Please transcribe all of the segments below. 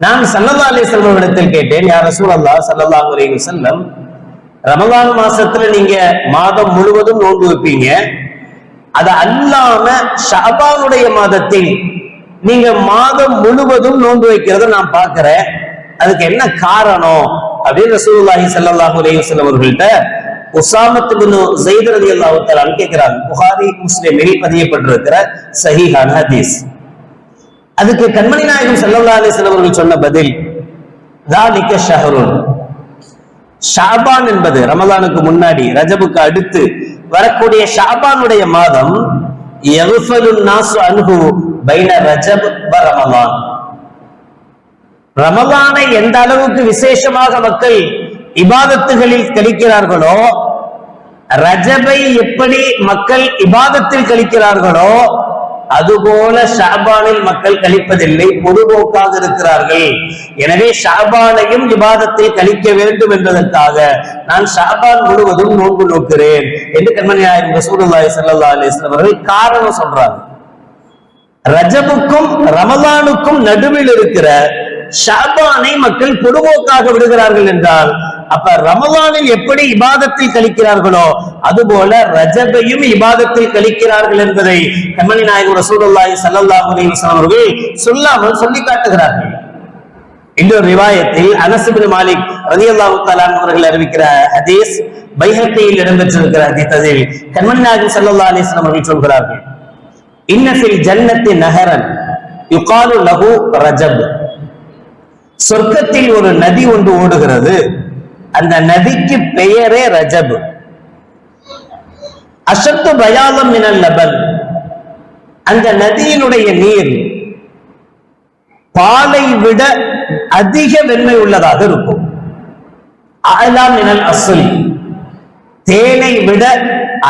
நான் சல்லல்லா அலி செல்வமிடத்தில் கேட்டேன் யார் ரசூல் அல்லா சல்லல்லா அலைஹி செல்லம் ரமலான் மாசத்துல நீங்க மாதம் முழுவதும் நோன்பு வைப்பீங்க. அது அல்லாம ஷாபானுடைய மாதத்தில் நீங்க மாதம் முழுவதும் நோன்பு வைக்கிறத நான் பாக்குறேன் அதுக்கு என்ன காரணம்? அப்படின்னு ரசூல்லாஹி ஸல்லல்லாஹு அலைஹி வஸல்லம் அவர்கள்ட்ட உசாமத்து பின் ஸைத் ரலியல்லாஹு அல்லாஹு கேட்கிறாங்க. புகாரி முஸ்லிமில் பதியப்பட்டிருக்கிற சஹீஹான ஹதீஸ். அதுக்கு கண்மணி நாயகம் செல்லல்லா அலிஸ்லாம் சொன்ன பதில் தாலிக்க ஷஹருன். ஷாபான் என்பது ரமதானுக்கு முன்னாடி ரஜபுக்கு அடுத்து வரக்கூடிய ஷாபானுடைய மாதம் ரமதானை எந்த அளவுக்கு விசேஷமாக மக்கள் இபாதத்துகளில் கழிக்கிறார்களோ ரஜபை எப்படி மக்கள் இபாதத்தில் கழிக்கிறார்களோ அதுபோல ஷாபானில் மக்கள் கழிப்பதில்லை பொதுபோக்காக இருக்கிறார்கள். எனவே ஷாபானையும் விவாதத்தில் கழிக்க வேண்டும் என்பதற்காக நான் ஷாபான் முழுவதும் நோன்பு நோக்கிறேன் என்று கண்மணி நாயகம் ரசூலுல்லாஹி ஸல்லல்லாஹு அலைஹி அவர்கள் காரணம் சொல்றாங்க. ரஜபுக்கும் ரமலானுக்கும் நடுவில் இருக்கிற ஷாபானை மக்கள் பொதுபோக்காக விடுகிறார்கள் என்றால் அப்ப ரமலானில் எப்படி இபாதத்தில் கழிக்கிறார்களோ அதுபோல ரஜபையும் இபாதத்தில் கழிக்கிறார்கள் என்பதை கண்மணி நாயகர் ரசூலுல்லாஹி ஸல்லல்லாஹு அலைஹி வஸல்லம் அவர்கள் சொல்லாமல் சொல்லி காட்டுகிறார்கள். இன்னொரு ரிவாயத்தில் அனசுபின் மாலிக் ரலியல்லாஹு தஆலா அவர்கள் அறிவிக்கிற ஹதீஸ் பைஹத்தியில் இடம்பெற்றிருக்கிற ஹதீஸ் அதில் கண்மணி நாயகம் ஸல்லல்லாஹு அலைஹி வஸல்லம் அவர்கள் சொல்கிறார்கள். இன்ன ஜன்னத்தி நஹரன் யுகாலு லஹு ரஜப். சொர்க்கத்தில் ஒரு நதி ஒன்று ஓடுகிறது. அந்த நதிக்கு பெயரே ரஜப். அசத்து பயாலம் மினல் லபன் அந்த நதியினுடைய நீர் பாலை விட அதிக வெண்மை உள்ளதாக இருக்கும். அலாம் மினல் அசுல் தேனை விட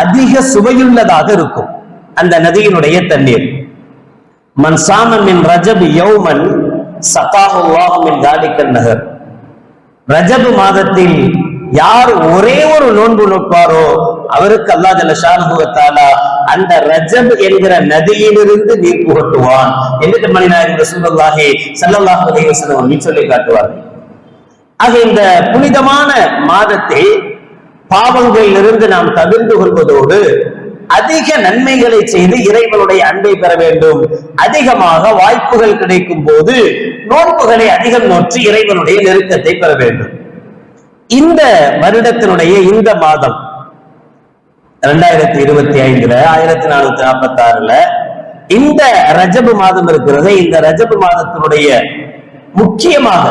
அதிக சுவையுள்ளதாக இருக்கும் அந்த நதியினுடைய தண்ணீர். மன் சாம ரஜப் யௌமன் சகாஹுல்லாஹ் மின் நகர் ரஜப் மாதத்தில் யார் ஒரே ஒரு நோன்பு நோட்பாரோ அவருக்கு அல்லா ஜல்லஷானுபவத்தாலா அந்த ரஜப் என்கிற நதியிலிருந்து நீர் புகட்டுவான். என்று மணிநாயகம் ரசூலுல்லாஹி ஸல்லல்லாஹு அலைஹி வஸல்லம் சொல்லி காட்டுவார்கள். ஆக இந்த புனிதமான மாதத்தில் பாவங்களிலிருந்து நாம் தவிர்த்து கொள்வதோடு அதிக நன்மைகளை செய்து இறைவனுடைய அன்பை பெற வேண்டும். அதிகமாக வாய்ப்புகள் கிடைக்கும் போது நோன்புகளை அதிகம் நோற்றி இறைவனுடைய நெருக்கத்தை பெற வேண்டும். இந்த வருடத்தினுடைய இந்த மாதம் ரெண்டாயிரத்தி இருபத்தி ஐந்துல ஆயிரத்தி நானூத்தி நாற்பத்தி ஆறுல இந்த ரஜபு மாதம் இருக்கிறது. இந்த ரஜபு மாதத்தினுடைய முக்கியமாக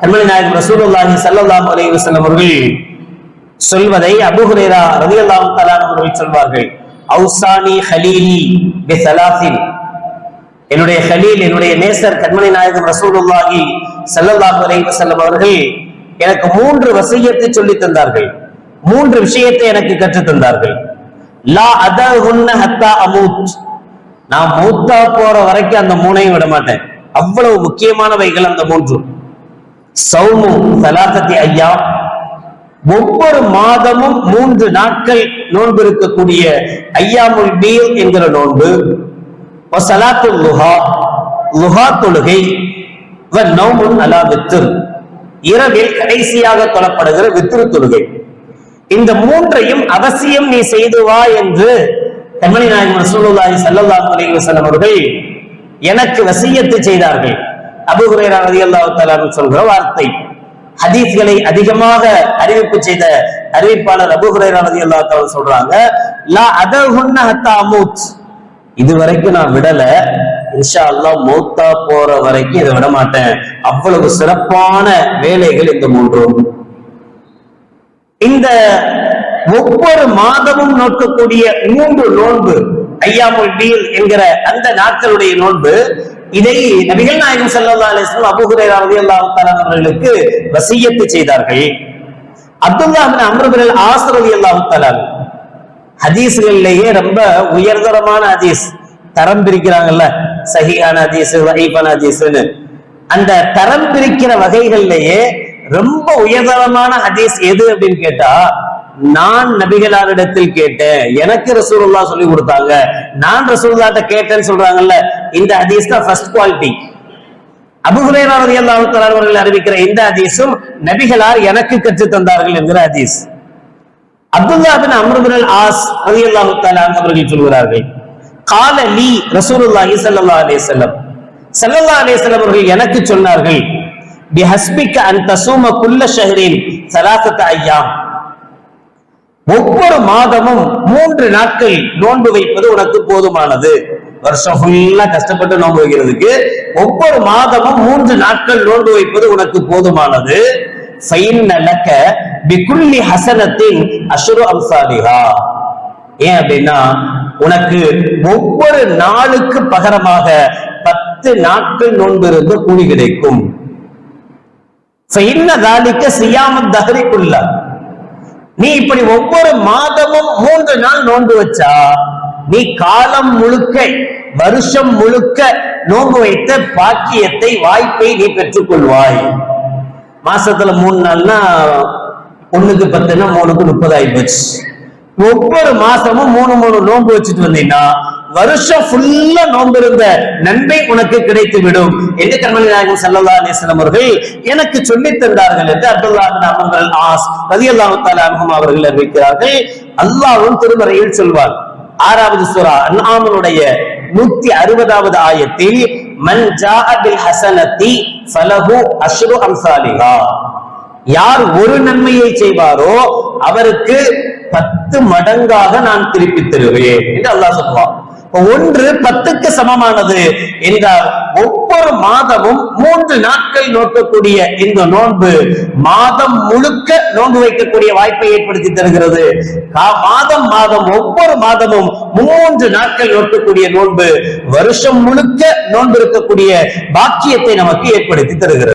கண்மணி நாயகம் ரசூலுல்லாஹி ஸல்லல்லாஹு அலி வஸல்லம் அவர்கள் சொல்வதை அபுஹுரேரா ரவி அல்லாம் தலான் அவர்கள் சொல்வார்கள். அவுசானி ஹலீலி பி என்னுடைய ஹலீல் என்னுடைய நேசர் கண்மணி நாயகம் ரசூலுல்லாஹி ஸல்லல்லாஹு அலி வஸல்லம் அவர்கள் எனக்கு மூன்று வசியத்தை சொல்லி தந்தார்கள். மூன்று விஷயத்தை எனக்கு கற்றுத் தந்தார்கள். லா அதஹுன்ன ஹத்தா அமூத். நான் மூத்தா போற வரைக்கும் அந்த மூணையும் விட மாட்டேன். அவ்வளவு முக்கியமானவைகள் அந்த மூன்று. சௌமு சலாசத்தி ஐயா. ஒவ்வொரு மாதமும் மூன்று நாட்கள் நோன்பு இருக்கக்கூடிய ஐயாமுல் பீல் என்கிற நோன்பு. சலாத்து லுஹா. லுஹா தொழுகை. வ அலா வித்திர் இரவில் கடைசியாக தொழப்படுகிற வித்திரு தொழுகை. இந்த மூன்றையும் அவசியம் நீ செய்து வா என்று கண்மணி நாயகம் ரசூலுல்லாஹி ஸல்லல்லாஹு அலைஹி வஸல்லம் அவர்கள் எனக்கு வசியத்து செய்தார்கள். அபூ ஹுரைரா ரலியல்லாஹு தஆலா சொல்கிற வார்த்தை. ஹதீஸ்களை அதிகமாக அறிவிப்பு செய்த அறிவிப்பாளர் அபு ஹுரைரா ரலியல்லாஹு தஆலா சொல்றாங்க லா அதஹுன்ன ஹத்தா அமூத் இது வரைக்கும் நான் விடல. இன்ஷா அல்லாஹ் மௌத்தா போற வரைக்கும் இதை விட மாட்டேன் அவ்வளவு சிறப்பான வேலைகள் இந்த மூன்றும். இந்த ஒவ்வொரு மாதமும் நோக்கக்கூடிய மூன்று நோன்பு ஐயாமுல் பீல் என்கிற அந்த நாட்களுடைய நோன்பு இதை நபிகள் நாயகம் ஸல்லல்லாஹு அலிஸ்லாம் அபுஹுரே அபூ ஹுரைரா அவர்களுக்கு வசியத்து செய்தார்கள். Abdullah bin Amr bin Aas ஹதீஸ்களிலேயே ரொம்ப உயர்தரமான ஹதீஸ் தரம் பிரிக்கிறாங்கல்ல சஹியான ஹதீஸ் வஹீஃபான ஹதீஸ்னு அந்த தரம் பிரிக்கிற வகைகள்லயே ரொம்ப உயர்தரமான ஹதீஸ் எது அப்படின்னு கேட்டா நான் நபிகளாரிடத்தில் கேட்டேன். எனக்கு ரசூல்லா சொல்லி கொடுத்தாங்க. நான் ரசூலுல்லாட்ட கேட்டேன்னு சொல்றாங்கல்ல இந்த ஹதீஸ் தான் ஃபர்ஸ்ட் குவாலிட்டி அபுஹுரேரா ரலியல்லாஹு தஆலா அவர்கள் அறிவிக்கிற இந்த ஹதீஸும் நபிகளார் எனக்கு கற்று தந்தார்கள் என்கிற ஹதீஸ். அப்துல்லா பின் ஆஸ் அதி தஆலா அவர்கள் சொல்கிறார்கள் கால லீ ரசூலுல்லாஹி சல்லா அலே செல்லம் ஸல்லல்லாஹு அலே செல்லம் அவர்கள் எனக்கு சொன்னார்கள் பிஹஸ்பிக்க அன் தசூம குல்ல ஷஹரின் ஸலாஸத ஐயா ஒவ்வொரு மாதமும் மூன்று நாட்கள் நோன்பு வைப்பது உனக்கு போதுமானது. வருஷம் ஃபுல்லா கஷ்டப்பட்டு நோன்பு வைக்கிறதுக்கு ஒவ்வொரு மாதமும் மூன்று நாட்கள் நோன்பு வைப்பது உனக்கு போதுமானது. நடக்க லக்க பிகுல்லி ஹசனத்தின் அசுரு அம்சாலிகா ஏன் அப்படின்னா உனக்கு ஒவ்வொரு நாளுக்கு பகரமாக பத்து நாட்கள் நோன்பு இருந்து கூலி கிடைக்கும். ஃபைன்ன நீ இப்படி ஒவ்வொரு மாதமும் மூன்று நாள் நோன்பு வச்சா நீ காலம் முழுக்க வருஷம் முழுக்க நோன்பு வைத்த பாக்கியத்தை வாய்ப்பை நீ பெற்றுக்கொள்வாய் மாசத்துல மூணு நாள்னா ஒண்ணுக்கு பத்துனா மூணுக்கு முப்பது ஆகி போச்சு. ஒவ்வொரு மாசமும் மூணு மூணு நோன்பு வச்சுட்டு வந்தீங்கன்னா வருஷம் ஃபுல்லா நோன்பு இருந்த நன்மை உனக்கு கிடைத்து விடும் என்று கர்மணி நாயகம் சல்லல்லா அலிஸ்லாம் அவர்கள் எனக்கு சொல்லித் தந்தார்கள் என்று அப்துல்லா அமர்கள் ஆஸ் ரதி அல்லாஹு அவர்கள் அறிவிக்கிறார்கள். அல்லாவும் திருமறையில் சொல்வார். ஆறாவது சூரா அன்ஆமனுடைய நூத்தி அறுபதாவது ஆயத்தில் மன் ஜாஅ பில் ஹசனத்தி ஃபலஹு அஷ்ரு அம்சாலிகா யார் ஒரு நன்மையை செய்வாரோ அவருக்கு பத்து மடங்காக நான் திருப்பி தருவேன் என்று அல்லாஹ் சொல்லுவான் ஒன்று பத்துக்கு சமமானது. என்றால் ஒவ்வொரு மாதமும் மூன்று நாட்கள் நோக்கக்கூடிய இந்த நோன்பு மாதம் முழுக்க நோன்பு வைக்கக்கூடிய வாய்ப்பை ஏற்படுத்தி தருகிறது. மாதம் மாதம் ஒவ்வொரு மாதமும் மூன்று நாட்கள் நோக்கக்கூடிய நோன்பு வருஷம் முழுக்க நோன்பு இருக்கக்கூடிய பாக்கியத்தை நமக்கு ஏற்படுத்தி தருகிறது.